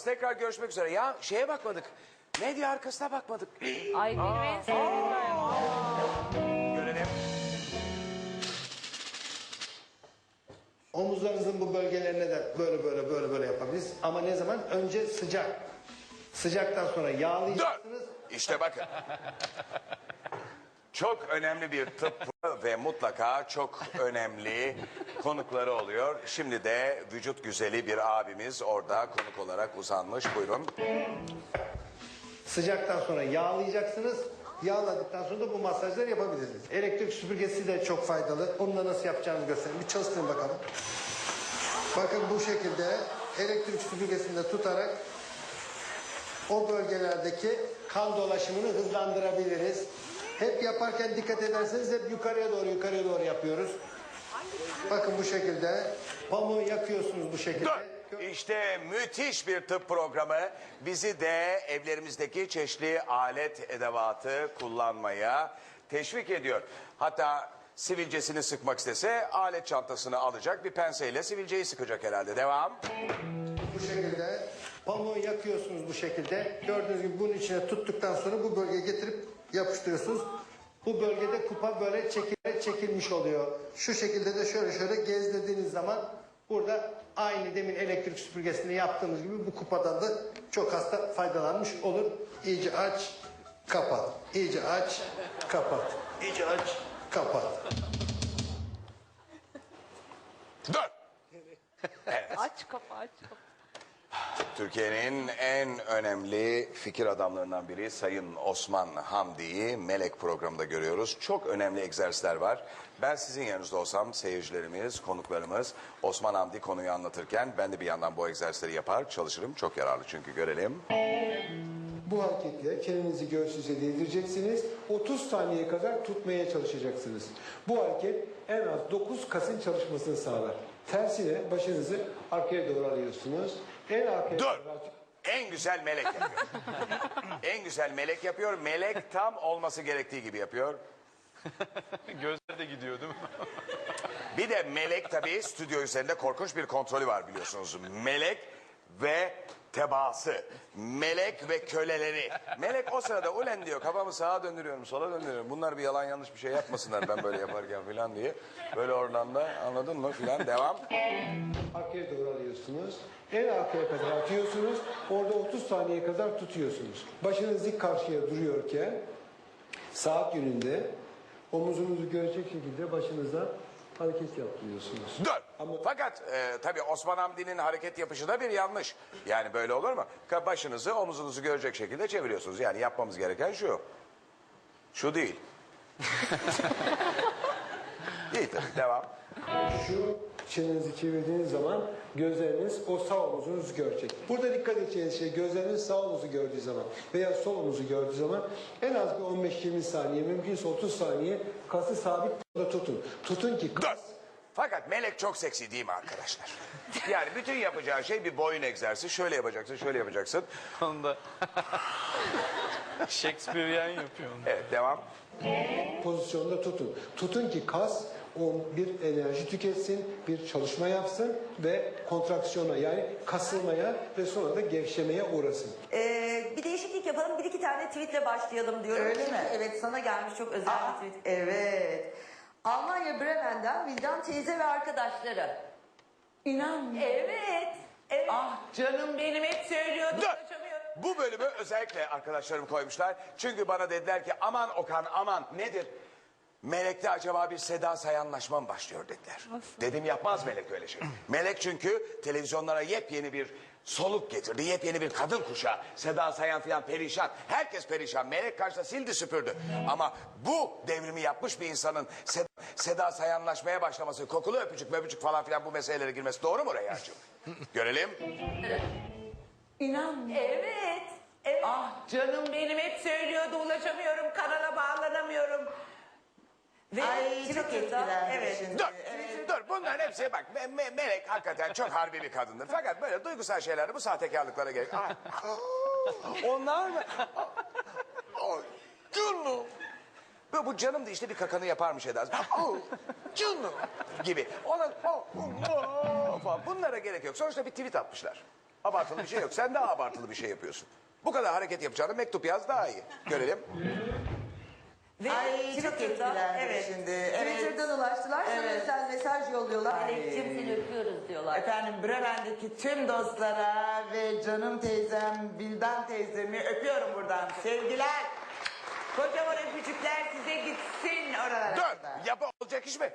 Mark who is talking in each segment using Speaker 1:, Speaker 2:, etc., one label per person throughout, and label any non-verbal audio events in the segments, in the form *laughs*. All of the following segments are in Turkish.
Speaker 1: Yalnız tekrar görüşmek üzere. Ya şeye bakmadık. Medya arkasına bakmadık.
Speaker 2: Ay benim en sevdiğim.
Speaker 1: Görelim.
Speaker 3: Omuzlarınızın bu bölgelerine de böyle böyle böyle böyle yapabiliriz. Ama ne zaman? Önce sıcak. Sıcaktan sonra yağlayacaksınız.
Speaker 1: İşte bakın. *laughs* Çok önemli bir tıp *laughs* ve mutlaka çok önemli konukları oluyor. Şimdi de vücut güzeli bir abimiz orada konuk olarak uzanmış. Buyurun.
Speaker 3: Sıcaktan sonra yağlayacaksınız. Yağladıktan sonra da bu masajları yapabilirsiniz. Elektrik süpürgesi de çok faydalı. Onu da nasıl yapacağını göstereyim. Bir çalıştırın bakalım. Bakın bu şekilde elektrik süpürgesinde tutarak o bölgelerdeki kan dolaşımını hızlandırabiliriz. Hep yaparken dikkat ederseniz hep yukarıya doğru yukarıya doğru yapıyoruz. Bakın bu şekilde pamuğu yakıyorsunuz bu şekilde.
Speaker 1: Dur. İşte müthiş bir tıp programı bizi de evlerimizdeki çeşitli alet edevatı kullanmaya teşvik ediyor. Hatta sivilcesini sıkmak istese alet çantasını alacak bir penseyle sivilceyi sıkacak herhalde. Devam.
Speaker 3: Bu şekilde pamuğu yakıyorsunuz bu şekilde. Gördüğünüz gibi bunun içine tuttuktan sonra bu bölgeye getirip yapıştırıyorsunuz. Bu bölgede kupa böyle çekilerek çekilmiş oluyor. Şu şekilde de şöyle şöyle gezdirdiğiniz zaman burada aynı demin elektrik süpürgesini yaptığımız gibi bu kupadan da çok hasta faydalanmış olur. İyice aç, kapat. İyice aç, kapat. İyice aç, kapat.
Speaker 1: Dur.
Speaker 2: Aç kapı aç kapı.
Speaker 1: Türkiye'nin en önemli fikir adamlarından biri Sayın Osman Hamdi'yi Melek programında görüyoruz. Çok önemli egzersizler var. Ben sizin yanınızda olsam seyircilerimiz, konuklarımız Osman Hamdi konuyu anlatırken ben de bir yandan bu egzersizleri yapar çalışırım. Çok yararlı çünkü görelim.
Speaker 4: Bu hareketle çenenizi göğsünüze değdireceksiniz. 30 saniye kadar tutmaya çalışacaksınız. Bu hareket en az 9 kasın çalışmasını sağlar. Tersine başınızı arkaya doğru alıyorsunuz. En arkaya
Speaker 1: Dur. En güzel melek yapıyor. en güzel melek yapıyor. Melek tam olması gerektiği gibi yapıyor. *laughs*
Speaker 5: Gözler de gidiyor değil mi? *laughs*
Speaker 1: Bir de melek tabii stüdyo üzerinde korkunç bir kontrolü var biliyorsunuz. Melek ve tebaası. Melek ve köleleri. Melek o sırada ulen diyor kafamı sağa döndürüyorum sola döndürüyorum. Bunlar bir yalan yanlış bir şey yapmasınlar ben böyle yaparken filan diye. Böyle oradan da anladın mı filan devam.
Speaker 4: arkaya doğru alıyorsunuz. En arkaya kadar atıyorsunuz. Orada 30 saniye kadar tutuyorsunuz. Başınız dik karşıya duruyorken saat yönünde omuzunuzu görecek şekilde başınıza hareket yaptırıyorsunuz.
Speaker 1: Dur.
Speaker 4: Ama-
Speaker 1: Fakat e, tabii Osman Hamdi'nin hareket yapışı da bir yanlış. Yani böyle olur mu? Ka- Başınızı omuzunuzu görecek şekilde çeviriyorsunuz. Yani yapmamız gereken şu. Şu değil. *laughs* değil tabii devam.
Speaker 4: Şu çenenizi çevirdiğiniz zaman gözleriniz o sağ omuzunuzu görecek. Burada dikkat edeceğiniz şey gözleriniz sağ omuzu gördüğü zaman veya sol omuzu gördüğü zaman en az bir 15-20 saniye mümkünse 30 saniye kası sabit burada tutun. Tutun ki
Speaker 1: Dur. Fakat melek çok seksi değil mi arkadaşlar? *laughs* Yani bütün yapacağın şey bir boyun egzersizi. Şöyle yapacaksın, şöyle yapacaksın.
Speaker 5: Onda *laughs* Shakespearean yapıyor onu.
Speaker 1: Evet, devam.
Speaker 4: pozisyonda tutun. Tutun ki kas o bir enerji tüketsin, bir çalışma yapsın ve kontraksiyona yani kasılmaya ve sonra da gevşemeye uğrasın.
Speaker 6: Ee, bir değişiklik yapalım. Bir iki tane tweetle başlayalım diyorum.
Speaker 7: Öyle mi?
Speaker 6: Evet sana gelmiş çok özel
Speaker 7: Aa,
Speaker 6: bir tweet.
Speaker 7: evet. Almanya Bremen'den Vildan teyze ve arkadaşları. İnanmıyorum.
Speaker 6: Evet. Evet.
Speaker 7: Ah canım
Speaker 6: Benim hep söylüyordum.
Speaker 1: Dur. Bu bölümü özellikle arkadaşlarım koymuşlar. Çünkü bana dediler ki aman Okan aman nedir? Melek'te acaba bir Seda Sayanlaşma mı başlıyor dediler. Dedim yapmaz Melek öyle şey. Melek çünkü televizyonlara yepyeni bir soluk getirdi. Yepyeni bir kadın kuşağı. Seda Sayan filan perişan. Herkes perişan. Melek karşıda sildi süpürdü. Ama bu devrimi yapmış bir insanın Seda, Seda Sayanlaşmaya başlaması, kokulu öpücük möpücük falan filan bu meselelere girmesi doğru mu Reyhancığım? *laughs* Görelim.
Speaker 7: inanmıyorum.
Speaker 6: Evet. Evet.
Speaker 7: Ah canım
Speaker 6: Benim hep söylüyordu ulaşamıyorum. Kanala bağlanamıyorum. Ve
Speaker 7: Ay çok
Speaker 6: Twitter'da-
Speaker 7: etkilendim
Speaker 6: Evet.
Speaker 7: şimdi.
Speaker 1: Dur, dur bunların hepsi bak Me- Me- Melek hakikaten çok harbi bir kadındır. Fakat böyle duygusal şeylerde bu sahtekarlıklara gerek. Ay, *laughs* Onlar mı? Ay, canım. Bu, bu canım da işte bir kakanı yaparmış eder. Ay, canım gibi. Ona falan. bunlara gerek yok. Sonuçta bir tweet atmışlar. Abartılı bir şey yok. Sen daha abartılı bir şey yapıyorsun. Bu kadar hareket yapacağına mektup yaz daha iyi. Görelim.
Speaker 6: Ve
Speaker 7: Ay çok
Speaker 6: Twitter'da-
Speaker 7: etkilendim
Speaker 6: evet.
Speaker 7: şimdi. Evet. Twitter'dan ulaştılar. Sana
Speaker 6: Evet.
Speaker 7: özel mesaj yolluyorlar.
Speaker 6: Melek'cim seni öpüyoruz diyorlar.
Speaker 7: Efendim Bremen'deki tüm dostlara ve canım teyzem Bildan teyzemi öpüyorum buradan. Sevgiler. Kocaman öpücükler size gitsin oralara
Speaker 1: Dön.
Speaker 7: kadar.
Speaker 1: Yap olacak iş mi?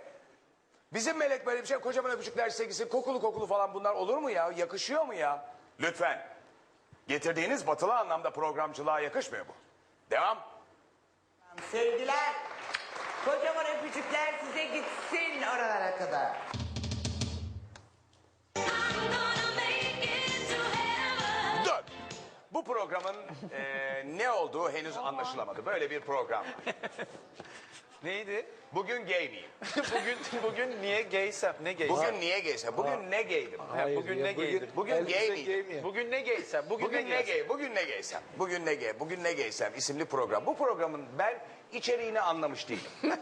Speaker 1: Bizim melek böyle bir şey kocaman öpücükler sevgisi kokulu kokulu falan bunlar olur mu ya? Yakışıyor mu ya? Lütfen. Getirdiğiniz batılı anlamda programcılığa yakışmıyor bu. Devam.
Speaker 7: Sevgiler. Kocaman öpücükler size gitsin oralara kadar.
Speaker 1: Dön. Bu programın eee, ne olduğu henüz anlaşılamadı. Böyle bir program.
Speaker 5: Neydi?
Speaker 1: Bugün gay miyim? *laughs*
Speaker 5: bugün bugün niye gaysem? Ne gaysem?
Speaker 1: Bugün niye gaysem? Bugün ne gaydim?
Speaker 5: Ha,
Speaker 4: Hayır
Speaker 5: bugün
Speaker 4: ya,
Speaker 5: ne
Speaker 4: bugün-
Speaker 5: gaydim?
Speaker 1: Bugün
Speaker 4: Elbise
Speaker 1: gay miyim?
Speaker 5: Bugün ne gaysem? Bugün,
Speaker 1: Bugün ne
Speaker 5: gaysem?
Speaker 1: gay? Bugün ne gaysem? Bugün ne gay? Bugün ne gaysem isimli program. Bu programın ben içeriğini anlamış değilim. *laughs*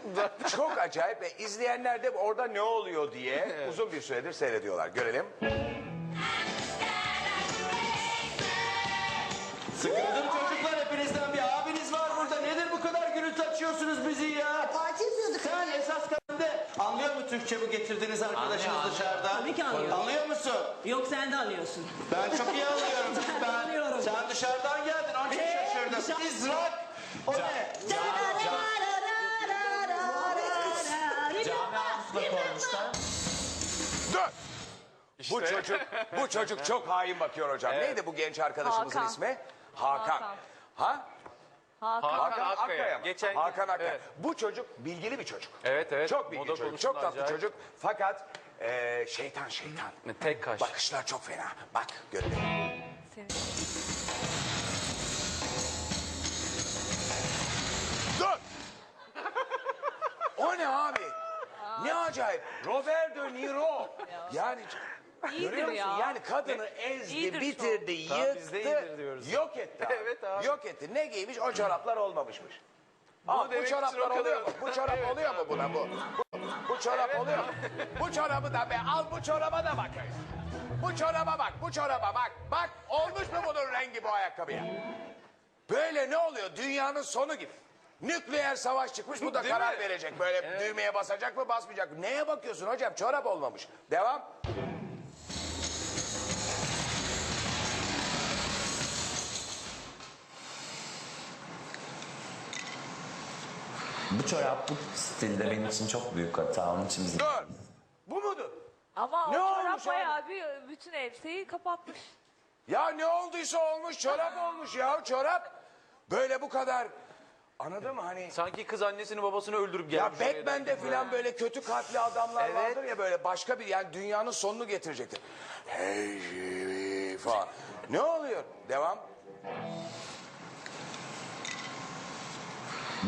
Speaker 1: Çok acayip ve izleyenler de orada ne oluyor diye uzun bir süredir seyrediyorlar. Görelim.
Speaker 8: Sıkıldım çocuklar hepinizden gürültü açıyorsunuz bizi ya?
Speaker 7: Parti yapıyorduk.
Speaker 8: Sen esas kadında anlıyor mu Türkçe bu getirdiğiniz arkadaşınız dışarıda?
Speaker 2: Tabii ki anlıyor.
Speaker 8: Anlıyor musun?
Speaker 2: Yok sen de anlıyorsun.
Speaker 8: Ben çok iyi anlıyorum. ben,
Speaker 2: Anlıyorum.
Speaker 8: sen dışarıdan geldin onun için
Speaker 2: Ee,
Speaker 8: şaşırdım.
Speaker 2: dışarı-
Speaker 8: İzrak. O ne?
Speaker 1: Dön. Bu
Speaker 5: İşte.
Speaker 1: çocuk bu çocuk çok hain bakıyor hocam. Neydi bu genç arkadaşımızın
Speaker 2: Hakan.
Speaker 1: ismi? Hakan.
Speaker 2: Hakan.
Speaker 1: Ha?
Speaker 5: Hakan,
Speaker 1: Hakan
Speaker 5: Akkaya.
Speaker 1: Akkaya mı?
Speaker 5: Geçen
Speaker 1: Hakan Akkaya.
Speaker 5: Evet.
Speaker 1: Bu çocuk bilgili bir çocuk.
Speaker 5: Evet, evet.
Speaker 1: Çok bilgili
Speaker 5: Moda
Speaker 1: çocuk. Çok
Speaker 5: konusunda
Speaker 1: tatlı
Speaker 5: acayip.
Speaker 1: çocuk. Fakat eee, şeytan şeytan.
Speaker 5: Tek kaş.
Speaker 1: Bakışlar çok fena. Bak görelim. Dur. o ne abi? Ne acayip. Robert De Niro. Yani görüyor musun?
Speaker 2: ya.
Speaker 1: Yani kadını ezdi,
Speaker 2: İyidir
Speaker 1: bitirdi,
Speaker 5: Tamam, biz de
Speaker 1: yıktı,
Speaker 5: iyidir diyoruz.
Speaker 1: yok etti *laughs* abi.
Speaker 5: Evet abi.
Speaker 1: Yok etti. Ne giymiş? O çoraplar olmamışmış. Aa, bu
Speaker 5: demek için
Speaker 1: çoraplar
Speaker 5: o kadar- *laughs*
Speaker 1: oluyor mu? Bu çorap
Speaker 5: Evet
Speaker 1: oluyor mu buna bu? Bu, bu çorap oluyor mu? Bu çorabı da be al bu çoraba da bak. Bu çoraba bak, bu çoraba bak. Bak olmuş mu bunun rengi bu ayakkabıya? Böyle ne oluyor? Dünyanın sonu gibi. Nükleer savaş çıkmış bu da
Speaker 5: Değil
Speaker 1: karar
Speaker 5: mi?
Speaker 1: verecek. Böyle düğmeye basacak mı basmayacak mı? Neye bakıyorsun hocam? Çorap olmamış. Devam.
Speaker 9: Bu çorap bu stilde benim için çok büyük hata. Onun için bizim...
Speaker 1: Dur. Bu mudur?
Speaker 2: Ama
Speaker 1: Ne
Speaker 2: o
Speaker 1: olmuş
Speaker 2: çorap
Speaker 1: abi?
Speaker 2: bayağı bir bütün elbiseyi kapatmış.
Speaker 1: Ya ne olduysa olmuş çorap olmuş ya çorap. Böyle bu kadar anladın mı hani
Speaker 5: Sanki kız annesini babasını öldürüp
Speaker 1: ya
Speaker 5: gelmiş. oraya
Speaker 1: Batman'de
Speaker 5: derken
Speaker 1: filan böyle kötü kalpli adamlar
Speaker 5: Evet.
Speaker 1: vardır ya böyle başka bir yani dünyanın sonunu getirecektir. Hey falan. Ne oluyor? Devam.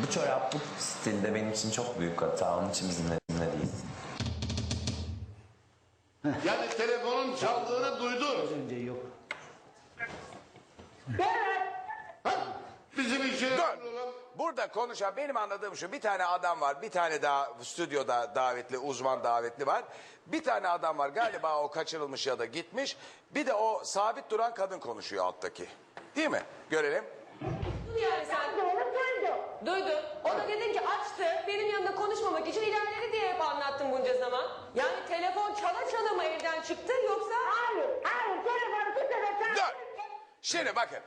Speaker 9: Bu çorap bu stilde benim için çok büyük hata. Onun için bizimle, bizimle değil.
Speaker 10: Yani telefonun çaldığını duydun.
Speaker 8: Önce yok.
Speaker 10: Bizim işe
Speaker 1: Dur. Burada konuşan benim anladığım şu bir tane adam var bir tane daha stüdyoda davetli uzman davetli var. Bir tane adam var galiba o kaçırılmış ya da gitmiş. Bir de o sabit duran kadın konuşuyor alttaki. Değil mi? Görelim.
Speaker 11: Yani sen duydun. O da dedin ki açtı. Benim yanımda konuşmamak için ilerledi diye hep anlattım bunca zaman. Yani telefon çala çala mı evden çıktı yoksa? Hayır. Hayır. Telefonu
Speaker 1: Dur. Şimdi bakın.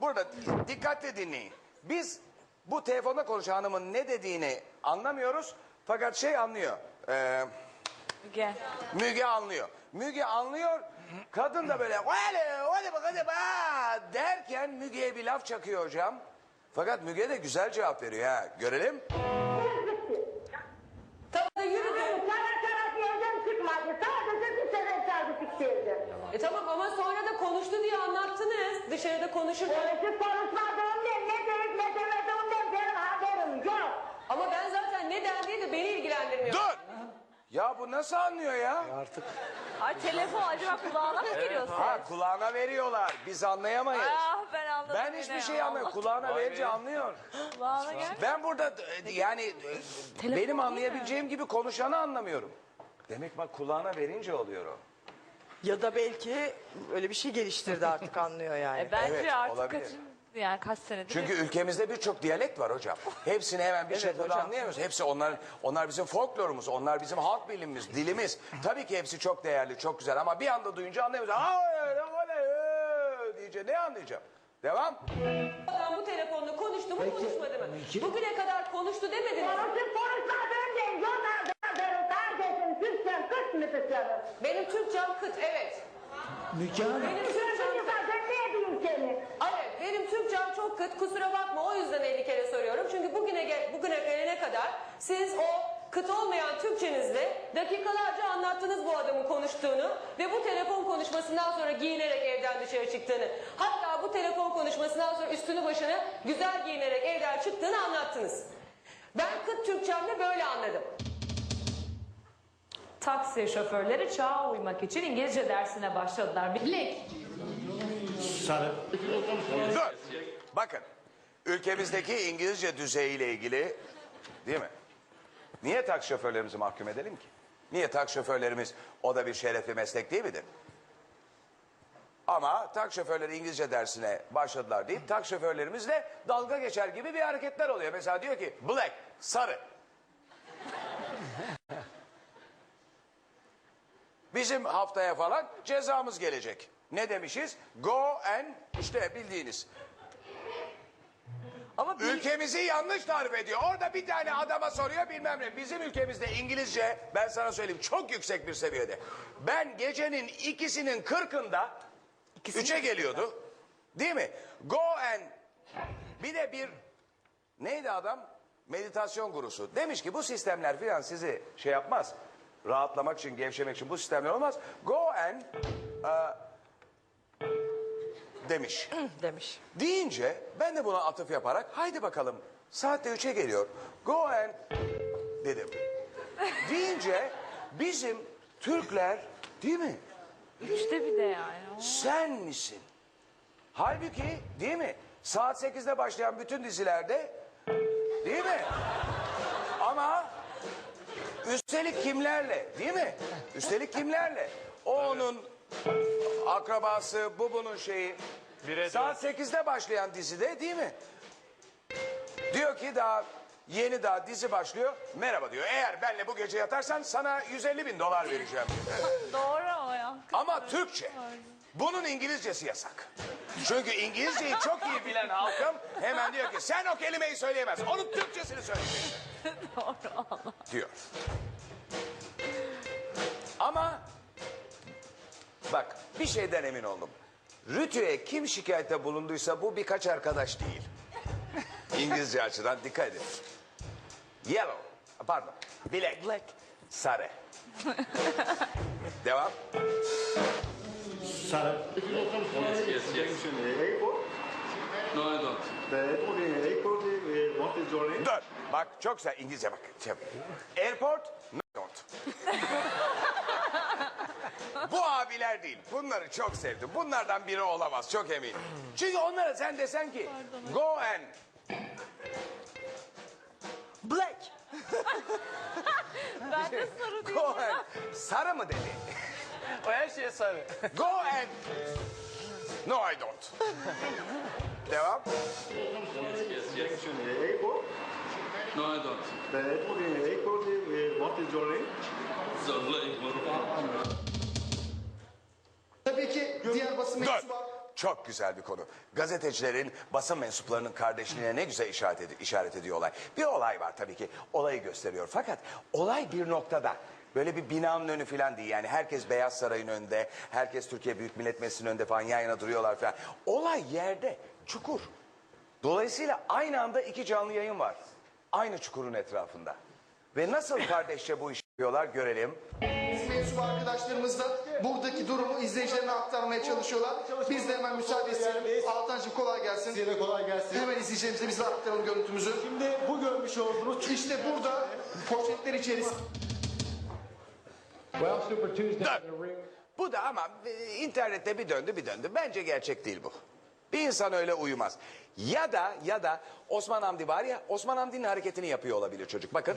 Speaker 1: Burada dikkatli dinleyin. Biz bu telefonda konuşan hanımın ne dediğini anlamıyoruz. Fakat şey anlıyor. Ee,
Speaker 2: Gel.
Speaker 1: Müge anlıyor. Müge anlıyor. Kadın da böyle "Vale, vale bak, hadi bak" derken Müge'ye bir laf çakıyor hocam. Fakat Müge de güzel cevap veriyor ha. Görelim.
Speaker 11: Tabii yürüdü. E tamam ama sonra da konuştu diye anlattınız. Dışarıda konuşurken. Ama ben zaten ne dendiği de beni ilgilendirmiyor.
Speaker 1: Dur. Ya bu nasıl anlıyor ya?
Speaker 4: Artık
Speaker 2: Ay telefon acaba kulağına mı giriyor senin?
Speaker 1: Ha kulağına veriyorlar. Biz anlayamayız.
Speaker 2: Ah ben anladım.
Speaker 1: Ben hiçbir şey anlamıyorum. Kulağına verince anlıyor.
Speaker 2: Kulağına gel.
Speaker 1: Ben burada e, yani e,
Speaker 2: Telefon
Speaker 1: benim anlayabileceğim gibi konuşanı anlamıyorum. Demek bak kulağına verince oluyor o.
Speaker 6: Ya da belki öyle bir şey geliştirdi artık anlıyor yani.
Speaker 2: E, bence
Speaker 1: Evet,
Speaker 2: artık
Speaker 1: olabilir.
Speaker 2: kaç, yani kaç senedir.
Speaker 1: Çünkü ülkemizde birçok diyalekt var hocam. Hepsini hemen bir şekilde
Speaker 6: hocam.
Speaker 1: anlayamıyoruz. Hepsi onlar onlar bizim folklorumuz, onlar bizim halk bilimimiz, dilimiz. Tabii ki hepsi çok değerli, çok güzel ama bir anda duyunca anlayamıyoruz. Aa, öyle, öyle, öyle diyece ne anlayacağım? Devam.
Speaker 11: Adam bu telefonla konuştu mu konuşmadı mı? Bugüne kadar konuştu demediniz. mi? Benim Türkçem kıt evet.
Speaker 4: Müge Hanım.
Speaker 11: Benim Türkçem Evet, benim Türkçem çok kıt. Kusura bakma. O yüzden 50 kere soruyorum. Çünkü bugüne gel- bugüne gelene kadar siz o kıt olmayan Türkçenizle dakikalarca anlattınız bu adamın konuştuğunu ve bu telefon konuşmasından sonra giyinerek evden dışarı çıktığını. Hatta bu telefon konuşmasından sonra üstünü başını güzel giyinerek evden çıktığını anlattınız. Ben kıt Türkçemle böyle anladım.
Speaker 2: Taksi şoförleri çağa uymak için İngilizce dersine başladılar. Bilek.
Speaker 1: Dur. Bakın. Ülkemizdeki İngilizce düzeyiyle ilgili değil mi? Niye taksi şoförlerimizi mahkum edelim ki? Niye taksi şoförlerimiz o da bir şerefli meslek değil midir? Ama taksi şoförleri İngilizce dersine başladılar deyip taksi şoförlerimizle dalga geçer gibi bir hareketler oluyor. Mesela diyor ki black, sarı. Bizim haftaya falan cezamız gelecek. Ne demişiz? Go and işte bildiğiniz.
Speaker 6: Ama bir-
Speaker 1: Ülkemizi yanlış tarif ediyor. Orada bir tane adama soruyor bilmem ne. Bizim ülkemizde İngilizce ben sana söyleyeyim çok yüksek bir seviyede. Ben gecenin ikisinin kırkında üçe geliyordu. Değil mi? Go and bir de bir neydi adam? Meditasyon gurusu. Demiş ki bu sistemler filan sizi şey yapmaz. Rahatlamak için, gevşemek için bu sistemler olmaz. Go and uh, demiş. *clears throat*
Speaker 6: demiş.
Speaker 1: Deyince ben de buna atıf yaparak haydi bakalım saatte üçe geliyor. Go and dedim. Deyince bizim Türkler değil mi?
Speaker 2: Üçte bir de yani.
Speaker 1: Sen misin? Halbuki değil mi? Saat sekizde başlayan bütün dizilerde değil mi? Ama üstelik kimlerle değil mi? Üstelik kimlerle? O onun akrabası, bu bunun şeyi. Saat sekizde başlayan dizide değil mi? Diyor ki daha yeni daha dizi başlıyor. Merhaba diyor. Eğer benle bu gece yatarsan sana 150 bin dolar vereceğim. *laughs*
Speaker 2: Doğru ama ya.
Speaker 1: Ama Türkçe. Bunun İngilizcesi yasak. Çünkü İngilizceyi çok iyi bilen halkım hemen diyor ki sen o kelimeyi söyleyemezsin. Onun Türkçesini söyleyeceksin. *laughs* diyor. Ama bak bir şeyden emin oldum. Rütü'ye kim şikayette bulunduysa bu birkaç arkadaş değil. İngilizce açıdan dikkat edin. Yellow, pardon, black,
Speaker 6: Black.
Speaker 1: sarı. *laughs* Devam.
Speaker 8: No, I don't.
Speaker 1: Dur. Bak çok güzel İngilizce bak. Şey, Airport, no don't. *laughs* Bu abiler değil. Bunları çok sevdim. Bunlardan biri olamaz çok eminim. Çünkü onlara sen desen ki go and
Speaker 6: Black.
Speaker 2: Ben de sarı
Speaker 1: go
Speaker 2: diyorum.
Speaker 1: and sarı mı dedi?
Speaker 5: O her şeye sarı.
Speaker 1: Go and no I don't. Devam.
Speaker 8: No, I don't.
Speaker 3: Tabii ki diğer basın mensubu
Speaker 1: Çok güzel bir konu. Gazetecilerin basın mensuplarının kardeşliğine ne güzel işaret, edi- işaret ediyor olay. Bir olay var tabii ki. Olayı gösteriyor. Fakat olay bir noktada. Böyle bir binanın önü falan değil. Yani herkes Beyaz Saray'ın önünde. Herkes Türkiye Büyük Millet Meclisi'nin önünde falan yan yana duruyorlar falan. Olay yerde. Çukur. Dolayısıyla aynı anda iki canlı yayın var. Aynı çukurun etrafında. Ve nasıl kardeşçe bu işi yapıyorlar görelim.
Speaker 3: Mensubu arkadaşlarımız da buradaki durumu izleyicilerine aktarmaya çalışıyorlar. Biz de hemen müsaade isteyelim. Altancığım kolay gelsin.
Speaker 4: Size de kolay gelsin.
Speaker 3: Hemen izleyicilerimize biz de aktaralım görüntümüzü.
Speaker 4: Şimdi bu görmüş olduğunuz
Speaker 3: İşte burada poşetler içerisinde
Speaker 4: Well Super Tuesday
Speaker 1: Dur. Bu da ama e, internette bir döndü bir döndü. Bence gerçek değil bu. Bir insan öyle uyumaz. Ya da ya da Osman Hamdi var ya Osman Hamdi'nin hareketini yapıyor olabilir çocuk. Bakın.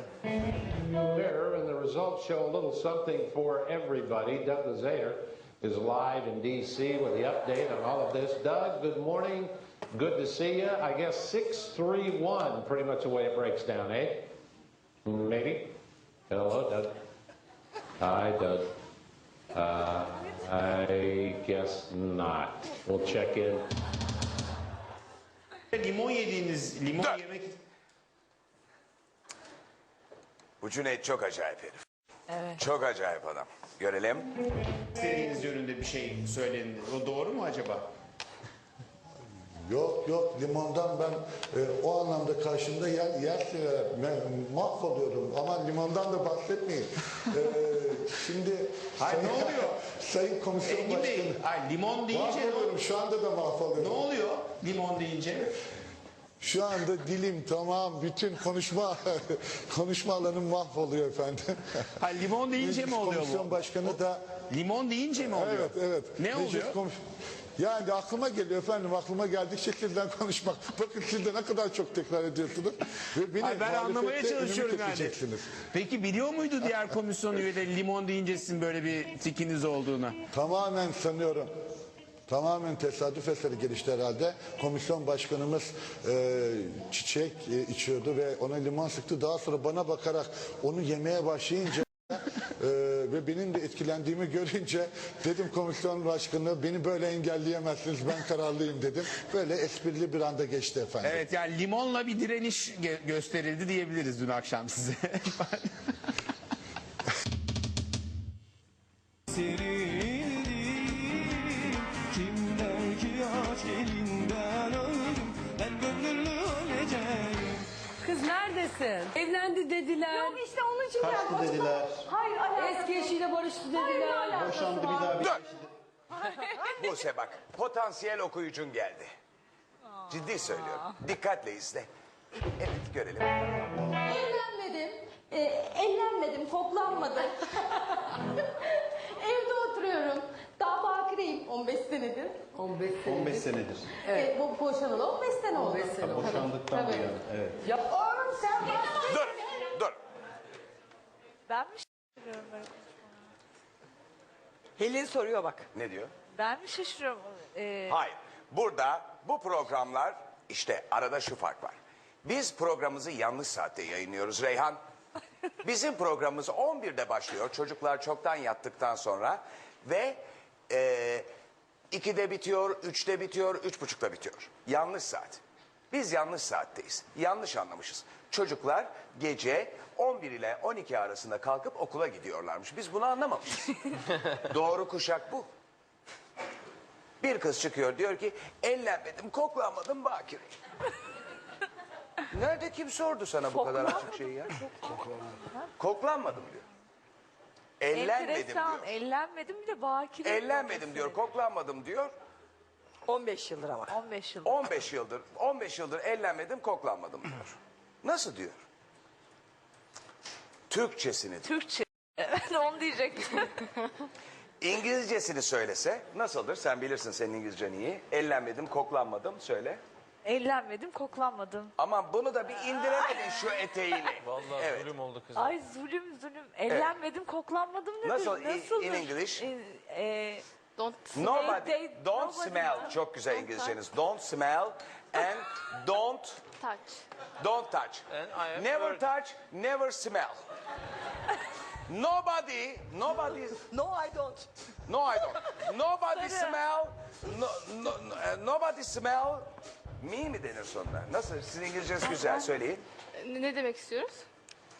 Speaker 12: There, and the results show a little something for everybody. Doug Ayer is live in D.C. with the update on all of this. Doug, good morning. Good to see you. I guess 631, pretty much the way it breaks down, eh? Maybe. Hello, Doug. Hi, Doug. Uh, I guess not. We'll check in.
Speaker 8: Limon yediğiniz, limon yemek
Speaker 1: Bu Cüneyt çok acayip herif. Evet. Çok acayip adam. Görelim.
Speaker 8: istediğiniz yönünde bir şey söylendi. O doğru mu acaba?
Speaker 10: Yok yok limondan ben e, o anlamda karşımda yer, yerse me- mahvoluyorum ama limondan da bahsetmeyin. E, şimdi *laughs*
Speaker 8: Hayır, ne oluyor? *laughs*
Speaker 10: Sayın Komisyon
Speaker 8: Engin Bey,
Speaker 10: Başkanı.
Speaker 8: ay, limon deyince
Speaker 10: Mahvoluyorum şu anda da mahvoluyorum.
Speaker 8: ne oluyor limon deyince?
Speaker 10: Şu anda dilim tamam bütün konuşma *laughs* konuşma alanım mahvoluyor efendim.
Speaker 8: Ha, limon deyince mi oluyor
Speaker 10: Komisyon
Speaker 8: bu?
Speaker 10: Başkanı da
Speaker 8: Limon deyince mi oluyor?
Speaker 10: Evet evet.
Speaker 8: Ne
Speaker 10: Meclis
Speaker 8: oluyor?
Speaker 10: konuş- Yani aklıma geliyor efendim aklıma geldikçe sizden konuşmak. *laughs* Bakın siz de ne kadar çok tekrar ediyorsunuz. Ve beni
Speaker 8: Ay, ben anlamaya
Speaker 10: muhalefette önümü
Speaker 8: çalışıyorum yani.
Speaker 10: keseceksiniz.
Speaker 8: Peki biliyor muydu diğer komisyon üyeleri limon deyince sizin böyle bir tikiniz olduğunu?
Speaker 10: Tamamen sanıyorum. Tamamen tesadüf eseri gelişti herhalde. Komisyon başkanımız e, çiçek e, içiyordu ve ona limon sıktı. Daha sonra bana bakarak onu yemeye başlayınca e, ve benim de etkilendiğimi görünce dedim komisyon başkanı beni böyle engelleyemezsiniz ben kararlıyım dedim. Böyle esprili bir anda geçti efendim.
Speaker 8: Evet yani limonla bir direniş gö- gösterildi diyebiliriz dün akşam size. *laughs*
Speaker 11: neredesin? Evlendi dediler.
Speaker 6: Yok işte onun için geldim.
Speaker 10: dediler.
Speaker 6: Hayır alakası
Speaker 11: Eski
Speaker 6: yok.
Speaker 11: eşiyle barıştı
Speaker 6: Hayır ne
Speaker 11: dediler.
Speaker 6: alakası var?
Speaker 1: Dur. *laughs* Buse bak potansiyel okuyucun geldi. Ciddi söylüyorum. Dikkatle izle. Evet görelim.
Speaker 6: Evlenmedim. E, ellenmedim, koklanmadım. *laughs* Evde oturuyorum. Daha bakireyim 15 senedir.
Speaker 11: 15 sene.
Speaker 4: 15 senedir.
Speaker 6: Evet. bu boşanalı 15 sene oldu.
Speaker 11: 15 sene oldu.
Speaker 4: Boşandıktan bu
Speaker 6: Tabii.
Speaker 4: yana. Evet.
Speaker 6: Oğlum sen bastın.
Speaker 1: Dur dur.
Speaker 13: Ben mi şaşırıyorum böyle?
Speaker 7: Helin soruyor bak.
Speaker 1: Ne diyor?
Speaker 13: Ben mi şaşırıyorum? Ee,
Speaker 1: Hayır. Burada bu programlar işte arada şu fark var. Biz programımızı yanlış saatte yayınlıyoruz Reyhan. *laughs* Bizim programımız 11'de başlıyor. Çocuklar çoktan yattıktan sonra ve e, 2'de bitiyor, 3'te bitiyor, 3.30'da bitiyor. Yanlış saat. Biz yanlış saatteyiz. Yanlış anlamışız. Çocuklar gece 11 ile 12 arasında kalkıp okula gidiyorlarmış. Biz bunu anlamamışız. *laughs* Doğru kuşak bu. Bir kız çıkıyor diyor ki ellenmedim, koklanmadım bakire. *laughs* Nerede kim sordu sana bu kadar açık şeyi ya? Koklanmadım diyor. Ellenmedim
Speaker 13: enteresan.
Speaker 1: diyor.
Speaker 13: Ellenmedim bir de bakire.
Speaker 1: Ellenmedim diyor, koklanmadım diyor.
Speaker 7: 15 yıldır ama.
Speaker 13: 15 yıl.
Speaker 1: 15 yıldır, 15 yıldır ellenmedim, koklanmadım diyor. Nasıl diyor? Türkçesini diyor.
Speaker 13: Türkçe. *laughs* Evet onu diyecektim. *laughs*
Speaker 1: İngilizcesini söylese nasıldır? Sen bilirsin senin İngilizcen iyi. Ellenmedim, koklanmadım söyle.
Speaker 13: Ellenmedim, koklanmadım.
Speaker 1: Ama bunu da bir indiremedin şu eteğini. *laughs*
Speaker 5: Vallahi
Speaker 1: Evet.
Speaker 5: zulüm oldu kız.
Speaker 13: Ay zulüm zulüm. Ellenmedim, koklanmadım nedir?
Speaker 1: Nasıl? In- in English?
Speaker 13: E, e,
Speaker 11: Don't
Speaker 1: Nobody,
Speaker 13: they-
Speaker 1: don't
Speaker 13: nobody-
Speaker 1: smell. Çok güzel İngilizceniz. Don't smell and don't
Speaker 11: touch.
Speaker 1: don't touch.
Speaker 5: And I
Speaker 1: Never
Speaker 5: heard.
Speaker 1: touch, never smell. Nobody, nobody,
Speaker 7: No I don't.
Speaker 1: no I don't. Nobody smell, no, no, no, eh, nobody smell. Me mi denir sonunda? Nasıl? Sizin İngilizceniz güzel söyleyin.
Speaker 11: Ne demek istiyoruz?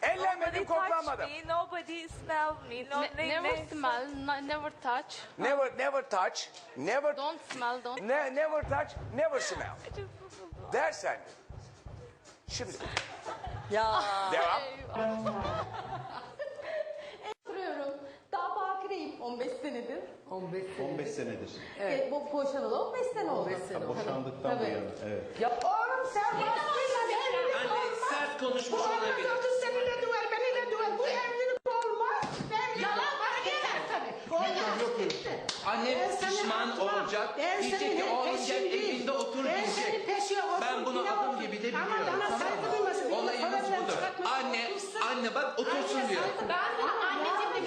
Speaker 1: Ellenmedim, koklanmadım.
Speaker 13: me, nobody smell me. No, ne,
Speaker 11: never
Speaker 13: ne-
Speaker 11: smell, no- never touch.
Speaker 1: Never, never touch, never,
Speaker 11: Don't smell, don't.
Speaker 1: ne, never touch, never smell. Dersen. Şimdi
Speaker 7: Ya.
Speaker 1: devam.
Speaker 6: Oturuyorum. Bakireyim 15 senedir.
Speaker 11: 15 sene.
Speaker 4: 15 senedir.
Speaker 6: Evet. bu boşanalı 15 sene oldu.
Speaker 11: 15 sene.
Speaker 4: Boşandıktan bu
Speaker 6: Tabii.
Speaker 4: yana. Evet.
Speaker 6: Oğlum sen bastın.
Speaker 8: Anne sert konuşmuş olabilir.
Speaker 6: seninle duvar, benimle duvar. Bu evlilik olmaz. Ben yalan bana gelir tabii.
Speaker 8: Annem pişman olacak. Diyecek ki oğlum gel evinde otur diyecek. Ben bunu adım gibi de biliyorum. Olayımız budur. Anne, anne bak otursun diyor.
Speaker 11: Ben sana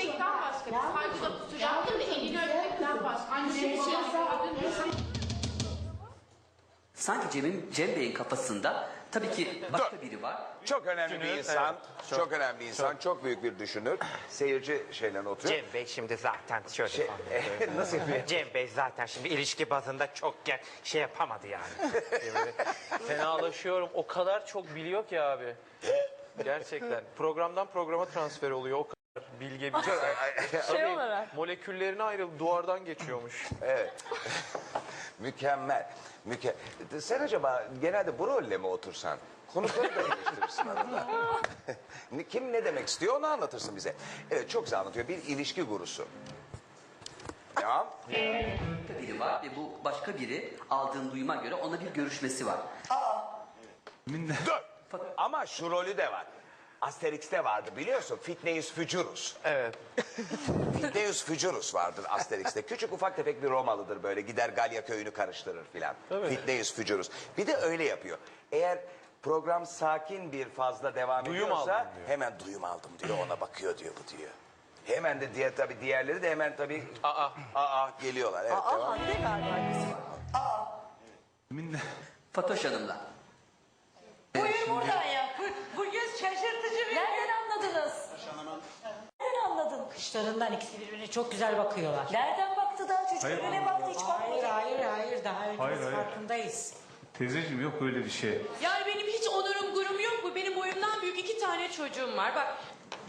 Speaker 11: demekten başka. Saygı da tutacağım da elini öpmekten başka.
Speaker 14: Sanki Cem'in, Cem Bey'in kafasında tabii ki başka biri var.
Speaker 1: Çok önemli bir
Speaker 5: Düşünür,
Speaker 1: insan,
Speaker 5: evet.
Speaker 1: çok,
Speaker 5: Çok.
Speaker 1: önemli insan, çok. büyük bir düşünür. Seyirci şeyle oturuyor.
Speaker 15: Cem Bey şimdi zaten şöyle
Speaker 1: Şey,
Speaker 15: falan. *laughs*
Speaker 1: nasıl yapıyor?
Speaker 15: Cem Bey zaten şimdi ilişki bazında çok gel- şey yapamadı yani. *laughs*
Speaker 5: Fenalaşıyorum. O kadar çok biliyor ki abi. Gerçekten. Programdan programa transfer oluyor. O kadar bilge bir *laughs*
Speaker 13: Şey olarak.
Speaker 5: Moleküllerine ayrılıp duvardan geçiyormuş.
Speaker 1: Evet. *laughs* Mükemmel. Müke Sen acaba genelde bu rolle mi otursan? Konukları da eleştirirsin arada. *laughs* Ne- Kim ne demek istiyor onu anlatırsın bize. Evet çok güzel anlatıyor. Bir ilişki gurusu. Devam.
Speaker 14: biri var ve bu başka biri aldığın duyuma göre ona bir görüşmesi var.
Speaker 1: Dur. Ama şu rolü de var. Asterix'te vardı biliyorsun. Fitneus Futurus.
Speaker 5: Evet. *laughs*
Speaker 1: Fitneus Futurus vardır Asterix'te. Küçük ufak tefek bir Romalıdır böyle. Gider Galya köyünü karıştırır filan. Fitneus Futurus. Bir de öyle yapıyor. Eğer program sakin bir fazla devam
Speaker 5: Duyum
Speaker 1: ediyorsa
Speaker 5: aldım diyor.
Speaker 1: hemen duyum aldım diyor. Ona bakıyor diyor bu diyor. Hemen de diğer tabii diğerleri de hemen tabii
Speaker 5: Aa.
Speaker 1: aa geliyorlar. Evet,
Speaker 13: Aa
Speaker 1: devam.
Speaker 13: Hande galiba var.
Speaker 14: Fatoş Hanım'la.
Speaker 16: Buyur buradan ya. Bu- Bugün şaşırtıcı
Speaker 17: anladınız? Nereden anladın?
Speaker 18: Kışlarından ikisi birbirine çok güzel bakıyorlar.
Speaker 17: Nereden baktı daha çocuk birbirine baktı hiç
Speaker 18: Hayır
Speaker 17: bakmadı.
Speaker 18: hayır hayır daha önce
Speaker 19: Hayır,
Speaker 18: biz
Speaker 19: hayır.
Speaker 18: farkındayız.
Speaker 19: Teyzeciğim yok öyle bir şey.
Speaker 16: Yani benim hiç onurum gurum yok mu? Benim boyumdan büyük iki tane çocuğum var. Bak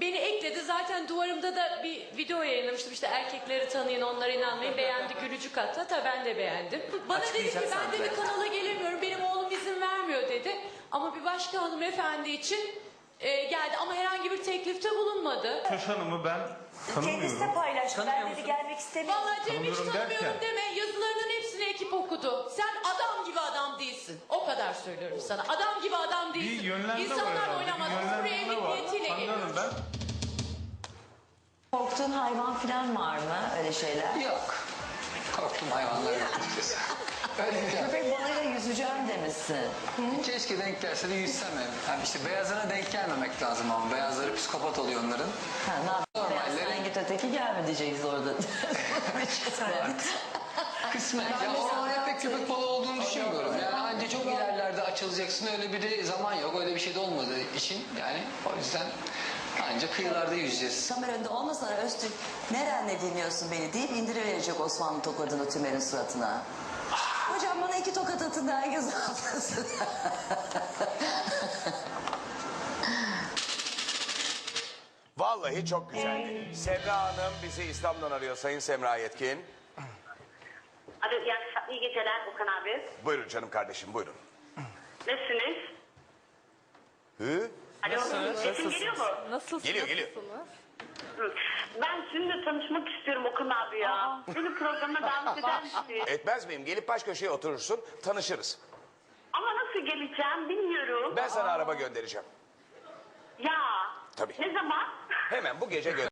Speaker 16: beni ekledi zaten duvarımda da bir video yayınlamıştım işte erkekleri tanıyın onlara inanmayın beğendi gülücük attı hatta ben de beğendim. *laughs* Bana dedi ki ben de bir
Speaker 14: zaten.
Speaker 16: kanala gelemiyorum benim oğlum izin vermiyor dedi. Ama bir başka hanımefendi için e, geldi ama herhangi bir teklifte bulunmadı.
Speaker 19: Köş Hanım'ı ben
Speaker 17: Kendisi de
Speaker 19: tanımıyorum.
Speaker 17: paylaştı.
Speaker 14: Tanımıyor
Speaker 17: Ben dedi
Speaker 14: musun?
Speaker 17: gelmek istemiyorum.
Speaker 16: Vallahi Cem hiç
Speaker 19: Tanımıyorum
Speaker 16: tanımıyorum
Speaker 19: derken?
Speaker 16: deme yazılarının hepsini ekip okudu. Sen adam gibi adam değilsin. O kadar söylüyorum sana. Adam gibi adam
Speaker 19: Bir
Speaker 16: değilsin.
Speaker 19: yönlenme var
Speaker 16: İnsanlar
Speaker 19: herhalde.
Speaker 16: oynamaz.
Speaker 19: Bir
Speaker 16: Buraya
Speaker 19: yönlenme var. Hande Hanım
Speaker 16: geliyorsun.
Speaker 19: ben
Speaker 13: Korktuğun hayvan falan var mı? Öyle şeyler.
Speaker 15: Yok. Korktum hayvanlar *laughs*
Speaker 13: Köpek balığıyla yüzeceğim demişsin.
Speaker 15: Keşke denk gelse de yüzsem ev. Yani işte beyazına denk gelmemek lazım ama beyazları psikopat oluyor onların.
Speaker 13: Ha, ne yapayım?
Speaker 15: Normalleri-
Speaker 13: Sen git öteki gelme diyeceksin orada.
Speaker 15: Kısmet. *laughs* Ya oralarda pek köpek balığı olduğunu düşünmüyorum. Yani anca çok ilerlerde açılacaksın öyle bir zaman yok. Öyle bir şey de olmadığı için yani o yüzden anca kıyılarda yüzeceğiz.
Speaker 13: Kamera önünde olmasana Öztürk nerenle dinliyorsun beni deyip indiriverecek Osmanlı tokadını Tümer'in suratına. Hocam bana iki tokat atın da herkes atlasın.
Speaker 1: Vallahi çok güzeldi. Semra Hanım bizi İstanbul'dan arıyor. Sayın Semra Yetkin.
Speaker 20: Alo, iyi, akşam- iyi geceler Okan abi.
Speaker 1: Buyurun canım kardeşim buyurun.
Speaker 20: Nasılsınız?
Speaker 1: Hı?
Speaker 20: Alo, sesim geliyor mu?
Speaker 13: Nasılsın?
Speaker 1: Geliyor, geliyor.
Speaker 20: Ben sizinle tanışmak istiyorum Okan abi ya. Beni programına davet *laughs* eder misiniz?
Speaker 1: Etmez miyim? Gelip baş köşeye oturursun, tanışırız.
Speaker 20: Ama nasıl geleceğim bilmiyorum.
Speaker 1: Ben sana araba göndereceğim.
Speaker 20: Ya.
Speaker 1: Tabii.
Speaker 20: Ne zaman?
Speaker 1: Hemen bu gece gönder.